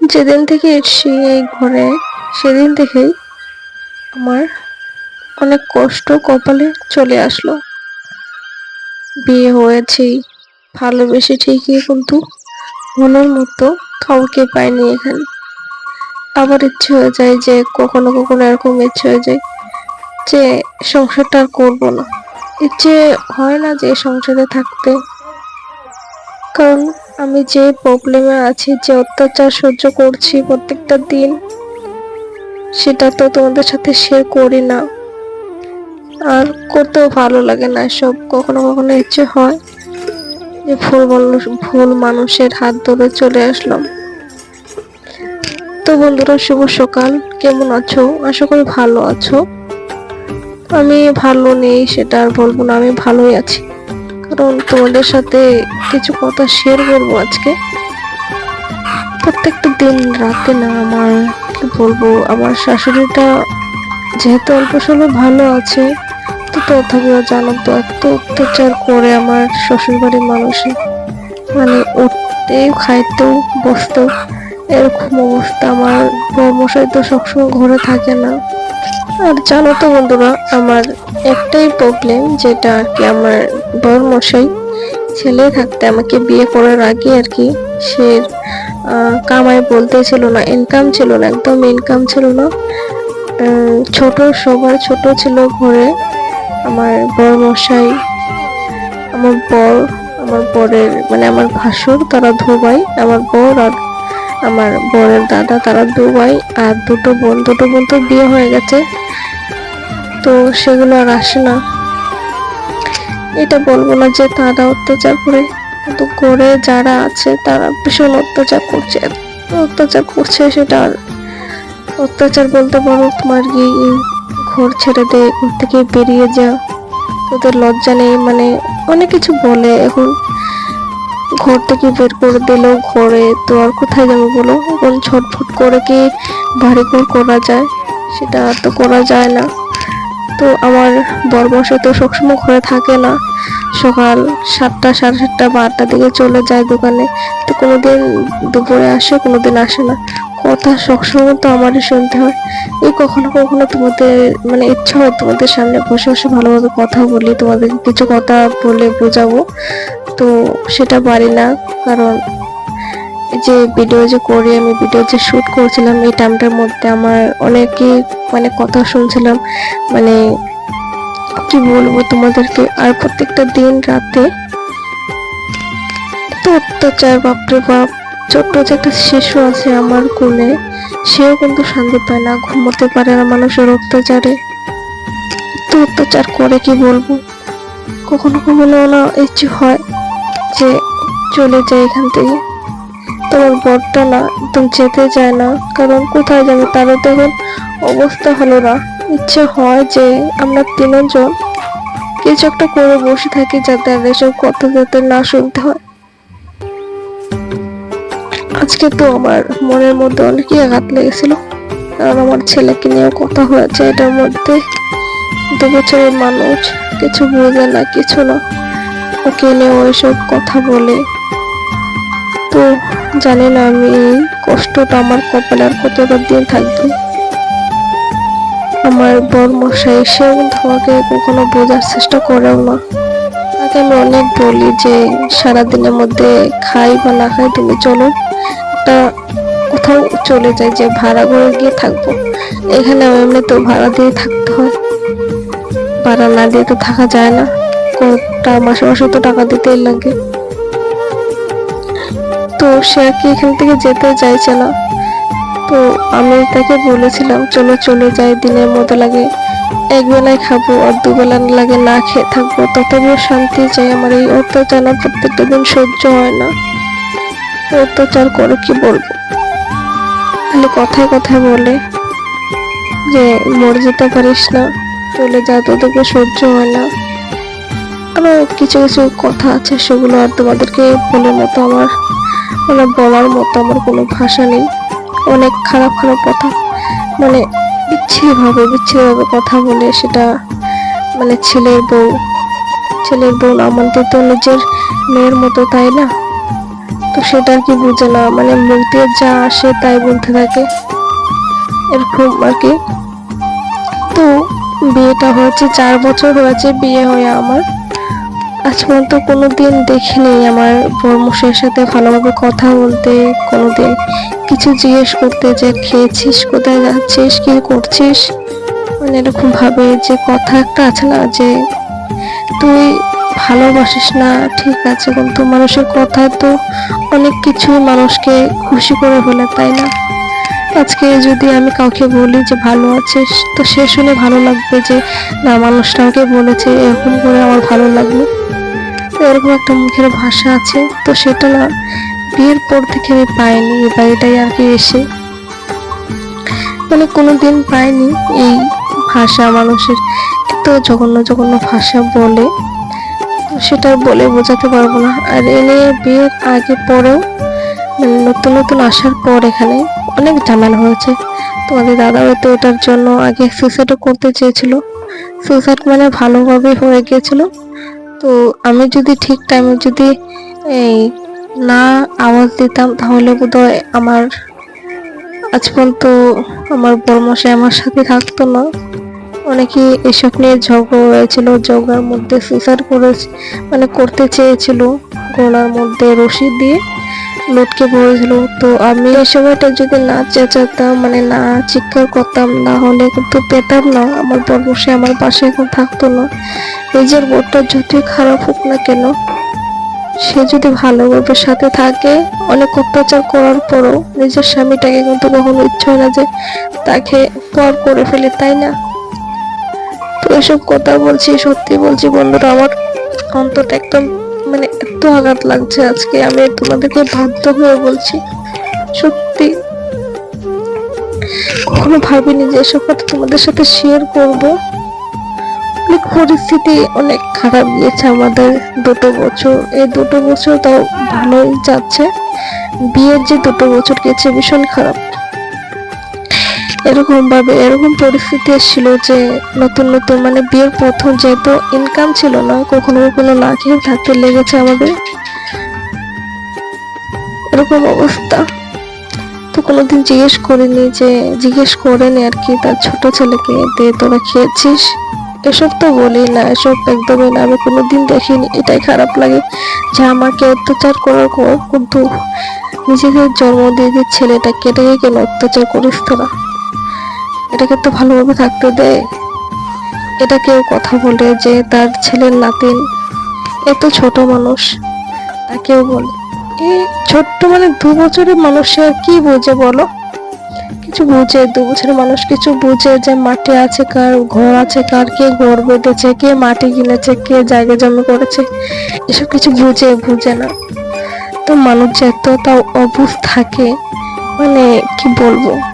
যেদিন থেকে এসছি এই ঘরে, সেদিন থেকেই আমার অনেক কষ্ট কপালে চলে আসলো। বিয়ে হয়েছি, ভালোবেসে ঠিকই কিন্তু মনের মতো কাউকে পাইনি এখানে। আবার ইচ্ছে হয়ে যায় যে কখনো কখনো এরকম ইচ্ছে হয়ে যায় যে সংসারটা আর করব না। ইচ্ছে হয় না যে সংসারে থাকতে। কারণ আমি যে প্রবলেমে আছি, যে অত্যাচার সহ্য করছি প্রত্যেকটা দিন, সেটা তো তোমাদের সাথে শেয়ার করি না। আর করতেও ভালো লাগে না সব কখনো কখনো ইচ্ছে হয় যে ভুল মানুষ, ভুল মানুষের হাত ধরে চলে আসলাম। তো বন্ধুরা, শুভ সকাল, কেমন আছো? আশা করি ভালো আছো। আমি ভালো নেই, সেটা আর বলব না, আমি ভালোই আছি। কারণ তোমাদের সাথে কিছু কথা শেয়ার করব আজকে। প্রত্যেকটা দিন রাতে না আমার, কি বলব, আমার শাশুড়িটা যেহেতু অল্প স্বল্প ভালো আছে, তো তথাপিও জানো তো, এত অত্যাচার করে আমার শ্বশুর বাড়ির মানুষে। মানে উঠতেও, খাইতেও, বসতেও এরকম অবস্থা। আমার বর্মশাই তো সবসময় ঘরে থাকে না। আর জানো তো বন্ধুরা, আমার একটাই প্রবলেম যেটা আর কি আমার বর মশাই ছেলে থাকতে আমাকে বিয়ে করার আগে আর কি সে কামাই বলতে ছিল না ইনকাম ছিল না, একদম ইনকাম ছিল না। ছোট, সবার ছোট ছিল ঘরে। আমার বড় মশাই আমার বর, আমার বরের মানে আমার ভাসুর, তারা ধোবাই আমার বর আর আমার বরের দাদা, তারা দুবাই আর দুটো বোন দুটো বোন তো বিয়ে হয়ে গেছে। তো সেগুলো আর আসে না। এটা বলব না যে তারা অত্যাচার করে, কিন্তু করে যারা আছে, তারা ভীষণ অত্যাচার করছে। অত্যাচার করছে সেটা আর অত্যাচার বলতে পারো তোমার কি ঘর ছেড়ে দে, ঘর থেকে বেরিয়ে যা। তোদের লজ্জা নেই মানে অনেক কিছু বলে এখন। ঘর থেকে বের করে দিলেও ঘরে তো আর কোথায় যাব বলো? এখন ছটফট করে কি বাড়ি ঘর করা যায়? সেটা তো করা যায় না। তো আমার বরবসে তো সবসময় ঘরে থাকে না। সকাল সাতটা, সাড়ে সাতটা বা আটটার দিকে চলে যায় দোকানে। তো কোনোদিন দুপুরে আসে, কোনোদিন আসে না। কথা সবসময় তো আমারই শুনতে হয়। এই কখনো কখনো তোমাদের মানে ইচ্ছা হয় তোমাদের সামনে বসে বসে ভালোভাবে কথা বলি তোমাদের কিছু কথা বলে বোঝাবো। তো সেটা পারি না। কারণ যে ভিডিও যে করি, আমি ভিডিও যে শুট করছিলাম, এই টাইমটার মধ্যে আমার অনেকেই মানে কথা শুনছিলাম মানে কি বলব তোমাদেরকে, আর প্রত্যেকটা দিন রাতে এত অত্যাচার, বাপরে বাপ, ছোট্ট যে একটা শিশু আছে আমার কোলে, সেও কিন্তু শান্তি পায় না, ঘুমোতে পারে না মানুষের অত্যাচারে। এত অত্যাচার করে কি বলব? কখনো কখনো না ইচ্ছে হয়। যে চলে যায় এখান থেকে। তোমার বরটা না একদম যেতে চায় না, কারণ কোথায় যাবে তারও তো এখন অবস্থা হলো না। ইচ্ছে হয় যে আমরা তিনজন কিছু একটা করে বসে থাকি যাতে আর এসব কথা যাতে না শুনতে হয়। আজকে তো আমার মনের মধ্যে অনেকই আঘাত লেগেছিল, কারণ আমার ছেলেকে নিয়েও কথা হয়েছে এটার মধ্যে। দু বছরের মানুষ, কিছু বোঝে না, কিছু না। ওকে নিয়ে ওইসব কথা বলে। তো জানি না, আমি এই কষ্টটা আমার কপালে আর কতটা দিন থাকবে। আমার বর মশাই সেও কিন্তু আমাকে কখনো বোঝার চেষ্টা করেও না। তাকে আমি অনেক বলি যে, সারাদিনের মধ্যে খাই বা না খাই, তুমি চলো। একটা কোথাও চলে যাই, যে ভাড়া করে গিয়ে থাকব। এখানে এমনি তো ভাড়া দিয়ে থাকতে হয়। ভাড়া না দিয়ে তো থাকা যায় না। মাসে মাসে তো টাকা দিতেই লাগে। তো সে কি এখান থেকে যেতে চাইছে না। তো আমি তাকে বলেছিলাম, চলো, চলে যাই, দিনের মতো লাগে। এক বেলায় খাব আর দুবেলা লাগে না খেয়ে থাকব। তথাপিও শান্তি চাই। আমার এই অত্যাচার প্রত্যেকটা দিন সহ্য হয় না। অত্যাচার করে কি বলব? খালি কথায় কথায় বলে যে, মরে যেতে পারিস না। চলে যা, তোদেরকে সহ্য হয় না। আরও কিছু কিছু কথা আছে সেগুলো আর তোমাদেরকে বলার মতো আমার মানে বলার মতো আমার কোনো ভাষা নেই। অনেক খারাপ খারাপ কথা মানে বিচ্ছিরিভাবে বিচ্ছিরিভাবে কথা বলে সেটা মানে ছেলের বউ ছেলের বউ আমাদের তো নিজের মেয়ের মতো, তাই না? তো সেটা আর কি বুঝে না মানে মুখ যা আসে তাই বলতে থাকে, এরকম আর কি। তো বিয়েটা হয়েছে, চার বছর হয়েছে বিয়ে হয়ে আমার। আজ পর্যন্ত কোনো কোনোদিন দেখিনি আমার বর্মশের সাথে ভালোভাবে কথা বলতে, কোনোদিন কিছু জিজ্ঞেস করতে যে, খেয়েছিস কোথায় যাচ্ছিস? কি করছিস? মানে এরকম ভাবে যে কথা একটা আছে না যে, তুই ভালোবাসিস না, ঠিক আছে, কিন্তু মানুষের কথা তো অনেক কিছুই মানুষকে খুশি করে ফেলে, তাই না? আজকে যদি আমি কাউকে বলি যে ভালো আছে, তো সে শুনে ভালো লাগবে যে, না, মানুষটা আমাকে বলেছে, এরকম করে আমার ভালো লাগল। তো এরকম একটা মুখের ভাষা আছে, তো সেটা না, বিয়ের পর থেকে আমি পাইনি এই বাড়িটাই আর কি এসে। মানে কোনো দিন পাইনি এই ভাষা মানুষের, এত জঘন্য জঘন্য ভাষা বলে। সেটা বলে বোঝাতে পারব না। আর এ নিয়ে বিয়ের আগে পরেও মানে নতুন নতুন আসার পর এখানে অনেক ঝামেলা হয়েছে। তোমাদের দাদা হয়তো ওটার জন্য আগে সুইসাইডও করতে চেয়েছিল। সুইসাইড মানে ভালোভাবে হয়ে গিয়েছিল। তো আমি যদি ঠিক টাইমে যদি, এই, না আওয়াজ দিতাম, তাহলে বোধহয় আমার, আজ পর্যন্ত আমার বর্মশাই আমার সাথে থাকতো না। অনেকে এসব নিয়ে ঝগড়া হয়েছিল, ঝগড়ার মধ্যে সুইসাইড করে মানে করতে চেয়েছিল, গলার মধ্যে রশি দিয়ে। লটকে পড়েছিল তো আমি এই সময়টা যদি না চেঁচাতাম মানে না চিৎকার করতাম, না হলে কিন্তু পেতাম না। আমার বর্মশাই আমার পাশে এখন থাকতো না। নিজের বোর্ডটা যতই খারাপ হোক না কেন, সে যদি ভালো ভালোভাবে সাথে থাকে, অনেক অত্যাচার করার পরও নিজের স্বামীটাকে কিন্তু কখনো ইচ্ছে হয় না যে তাকে পর করে ফেলে, তাই না? তো এসব কথা বলছি, সত্যি বলছি, বন্ধুরা, আমার অন্তরটা একদম মানে এত আঘাত লাগছে আজকে, আমি তোমাদেরকে বাধ্য হয়ে বলছি, সত্যি। কখনো ভাবিনি যে এসব কথা তোমাদের সাথে শেয়ার করব। অনেক পরিস্থিতি অনেক খারাপ গিয়েছে আমাদের দুটো বছর। এই দুটো বছর তাও ভালোই যাচ্ছে। বিয়ের যে দুটো বছর গেছে ভীষণ খারাপ। এরকম ভাবে এরকম পরিস্থিতি এসেছিল যে নতুন নতুন মানে বিয়ের প্রথম যেহেতু ইনকাম ছিল না, কখনো কখনো না খেয়ে থাকতে লেগেছে আমাদের। এরকম অবস্থা। তো কোনোদিন জিজ্ঞেস করিনি যে, জিজ্ঞেস করেনি আর কি তার ছোট ছেলেকে দিয়ে তোরা খেয়েছিস? এসব তো বলি না, এসব একদমই না, আমি কোনোদিন দেখিনি, এটাই খারাপ লাগে যে আমাকে অত্যাচার করার কিন্তু নিজেদের জন্ম দিয়ে যে ছেলেটাকে এটাকে কেন অত্যাচার করিস তোরা? এটাকে তো ভালোভাবে থাকতে দে এটা কেউ কথা বলে যে তার ছেলের নাতিন এত ছোট মানুষ। তাকেও বলে এই ছোট্ট মানে দু বছরের মানুষ আর কি বোঝে বলো? কিছু বুঝে, দু বছরের মানুষ কিছু বুঝে যে মাঠে আছে কার, ঘর আছে কার, কে ঘর বেঁধেছে, কে মাটি কিনেছে কে জায়গা জমি করেছে। এসব কিছু বুঝে বুঝে না। তো মানুষ যে এত তাও অবুঝ থাকে মানে কি বলব?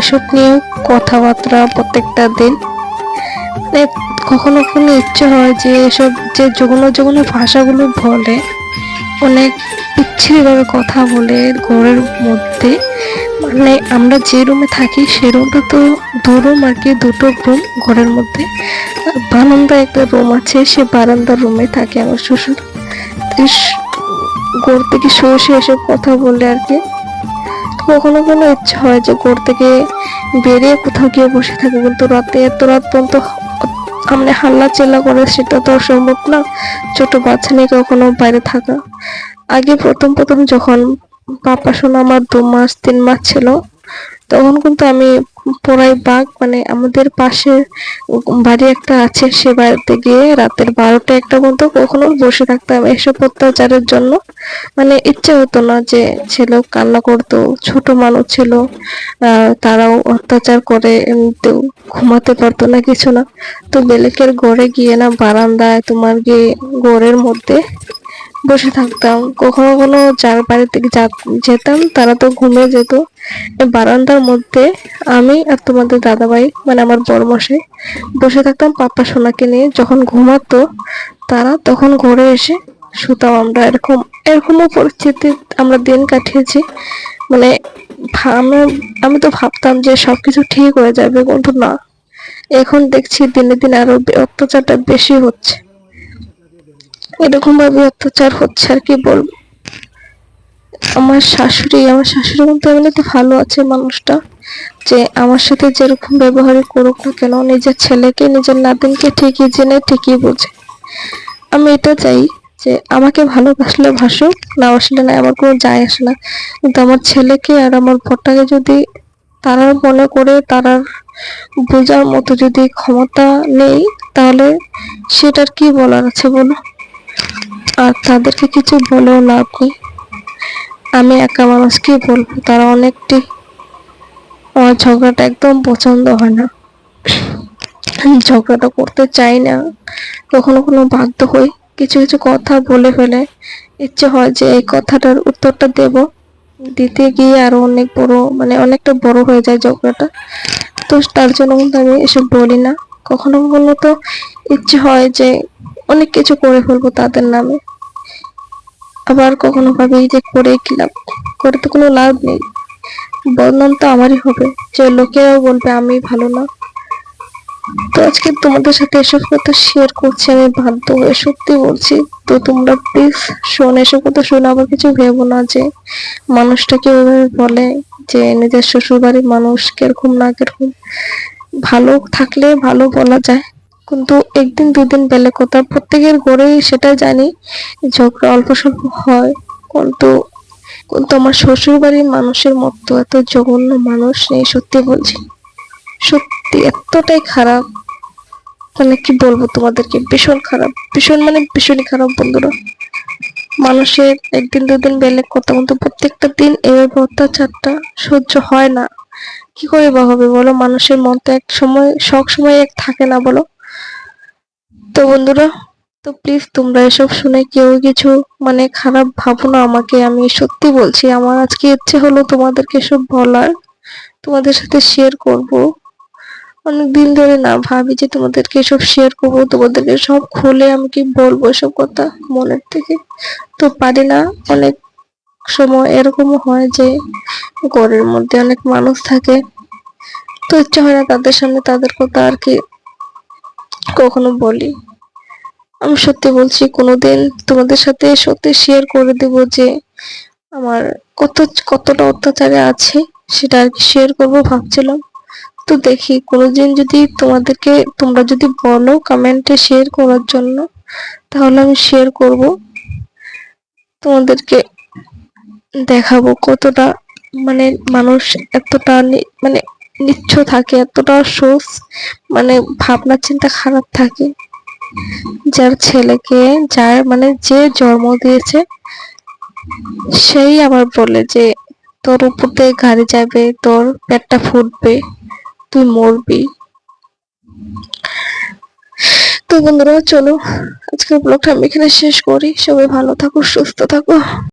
এসব নিয়ে কথাবার্তা প্রত্যেকটা দিন। মানে কখনো কখনো ইচ্ছে হয় যে এসব যে যগুন যগুন ভাষাগুলো বলে, অনেক বিচ্ছিরিভাবে কথা বলে ঘরের মধ্যে। মানে আমরা যে রুমে থাকি, সে রুমটা তো দু রুম আর কি, দুটো রুম ঘরের মধ্যে। বারান্দা একটা রুম আছে, সে বারান্দার রুমে থাকে আমার শ্বশুর। ঘর থেকে শুয়ে শুয়ে এসব কথা বলে আর কি। কখনো কোনো ইচ্ছা হয় যে ঘর থেকে বেরিয়ে কোথাও গিয়ে বসে থাকি কিন্তু রাতে এত রাত পর্যন্ত আমি হাল্লা চেল্লা করে সেটা তো সম্ভব না। ছোট বাচ্চা নিয়ে কখনো বাইরে থাকা। আগে প্রথম প্রথম যখন পাপা শোনা আমার দু মাস তিন মাস ছিল, তখন কিন্তু আমি পড়াই বাঘ মানে আমাদের পাশে বাড়ি একটা আছে, সে বাড়িতে গিয়ে রাতের বারোটা একটা মতো কখনো বসে থাকতাম এসব অত্যাচারের জন্য। মানে ইচ্ছে হতো না যে ছেলেও কান্না করতো, ছোট মানুষ ছিল তারাও অত্যাচার করে ঘুমাতে পারতো না কিছু না। তো বেলেকের গড়ে গিয়ে না বারান্দায় তোমার গিয়ে গড়ের মধ্যে বসে থাকতাম। কখনো কখনো যার বাড়ি থেকে যেতাম, তারা তো ঘুমে যেত। বারান্দার মধ্যে আমি আর তোমাদের দাদাভাই মানে আমার বড় মশাই বসে থাকতাম পাপ্পা সোনাকে নিয়ে। যখন ঘুমাতো, তারা তখন ঘরে এসে শুতাম আমরা এরকম, এরকমও পরিস্থিতি আমরা দিন কাটিয়েছি। মানে আমরা আমি তো ভাবতাম যে সবকিছু ঠিক হয়ে যাবে, কিন্তু না। এখন দেখছি দিনে দিনে আরও অত্যাচারটা বেশি হচ্ছে। এরকম ভাবে অত্যাচার হচ্ছে আর কি বলব। আমার শাশুড়ি আমার শাশুড়ি বলতে এমনিতে ভালো আছে মানুষটা, যে আমার সাথে যেরকম ব্যবহার করুক না কেন, নিজের ছেলেকে, নিজের নাতিনকে ঠিকই জেনে, ঠিকই বোঝে। আমি এটা চাই যে আমাকে ভালোবাসলে ভাসুক, না আসলে না, আমার কোনো যায় আসে না। কিন্তু আমার ছেলেকে আর আমার ভরটাকে যদি তারার মনে করে, তারার বোঝার মতো যদি ক্ষমতা নেই, তাহলে সেটার কি বলার আছে বলো? আর তাদেরকে কিছু বলেও লাভ নেই। আমি একা মানুষ কি বলব, তারা অনেকটি আমার ঝগড়াটা একদম পছন্দ হয় না। ঝগড়াটা করতে চাই না। কখনো কোনো বাধ্য হই, কিছু কিছু কথা বলে ফেলে। ইচ্ছে হয় যে এই কথাটার উত্তরটা দেব। দিতে গিয়ে আরও অনেক বড় মানে অনেকটা বড় হয়ে যায় ঝগড়াটা। তো তার জন্য কিন্তু আমি এসব বলি না। কখনো কখনো তো ইচ্ছে হয় যে অনেক কিছু করে ফেলব তাদের নামে। আবার কখনো ভাবি যে করে কি লাভ? করে তো কোনো লাভ নেই। বদনাম তো আমারই হবে। যে লোকেরাও বলবে আমি ভালো না। তো আজকে তোমাদের সাথে এসব কথা শেয়ার করছি, আমি বাধ্য হয়ে সত্যি বলছি। তো তোমরা প্লিজ শোন, এসব কথা শুনে, আবার কিছু ভেবো না যে মানুষটাকে ওইভাবে বলে যে নিজের শ্বশুর বাড়ির মানুষ কীরকম না কীরকম ভালো থাকলে ভালো বলা যায়। কিন্তু একদিন দুদিন বেলে কথা, প্রত্যেকের গড়েই সেটা জানি, ঝগড়া অল্প স্বল্প হয়, কিন্তু কিন্তু আমার শ্বশুর বাড়ির মানুষের মতো এত জঘন্য মানুষ নেই, সত্যি বলছি। সত্যি এতটাই খারাপ। মানে কি বলব তোমাদেরকে? ভীষণ খারাপ। ভীষণ মানে ভীষণই খারাপ বন্ধুরা। মানুষের একদিন দুদিন বেলে কথা, কিন্তু প্রত্যেকটা দিন এভাবে অত্যাচারটা সহ্য হয় না। কি করে বা হবে বলো? মানুষের মন তো এক সময়, সব সময় এক থাকে না বলো? তো বন্ধুরা, তো প্লিজ তোমরা এসব শুনে কেউ কিছু মানে খারাপ ভাবো না আমাকে। আমি সত্যি বলছি, আমার আজকে ইচ্ছে হলো তোমাদেরকে সব বলার, তোমাদের সাথে শেয়ার করব। অনেক দিন ধরে না ভাবি যে তোমাদেরকে সব শেয়ার করব, তোমাদেরকে সব খুলে আমি কি বলব সব কথা মনের থেকে। তো পারি না, অনেক সময় এরকমও হয় যে ঘরের মধ্যে অনেক মানুষ থাকে। তো ইচ্ছা হয় না তাদের সামনে তাদের কথা আর কি কখনো বলি। আমি সত্যি বলছি, কোনোদিন তোমাদের সাথে সত্যি শেয়ার করে দেব যে আমার কত, কতটা অত্যাচারে আছে, সেটা আর কি শেয়ার করব ভাবছিলাম। তো দেখি, কোনোদিন যদি তোমাদেরকে, তোমরা যদি বলো কমেন্টে শেয়ার করার জন্য, তাহলে আমি শেয়ার করব। তোমাদেরকে দেখাবো কতটা মানে মানুষ এতটা মানে নিচ্ছ থাকে, এতটা সোস মানে ভাবনা চিন্তা খারাপ থাকে। যার ছেলেকে, যার মানে যে জন্ম দিয়েছে, সেই আবার বলে যে, তোর উপর দিয়ে গাড়ি যাবে, তোর পেটটা ফুটবে, তুই মরবি। তো বন্ধুরা, চলো, আজকের ব্লগটা আমি এখানে শেষ করি। সবাই ভালো থাকো, সুস্থ থাকো।